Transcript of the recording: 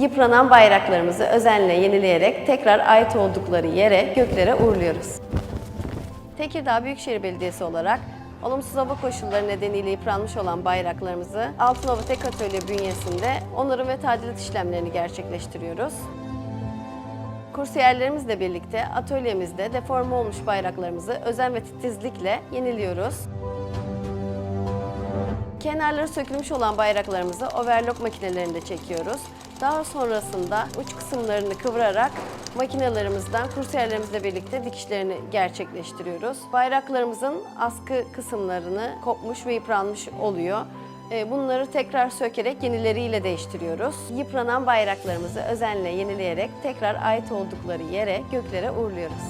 Yıpranan bayraklarımızı özenle yenileyerek tekrar ait oldukları yere, göklere uğurluyoruz. Tekirdağ Büyükşehir Belediyesi olarak olumsuz hava koşulları nedeniyle yıpranmış olan bayraklarımızı Altınova Tek Atölye bünyesinde onarım ve tadilat işlemlerini gerçekleştiriyoruz. Kursiyerlerimizle birlikte atölyemizde deforme olmuş bayraklarımızı özen ve titizlikle yeniliyoruz. Kenarları sökülmüş olan bayraklarımızı overlock makinelerinde çekiyoruz. Daha sonrasında uç kısımlarını kıvırarak makinelerimizden kursiyerlerimizle birlikte dikişlerini gerçekleştiriyoruz. Bayraklarımızın askı kısımlarını kopmuş ve yıpranmış oluyor. Ee, Bunları tekrar sökerek yenileriyle değiştiriyoruz. Yıpranan bayraklarımızı özenle yenileyerek tekrar ait oldukları yere, göklere uğurluyoruz.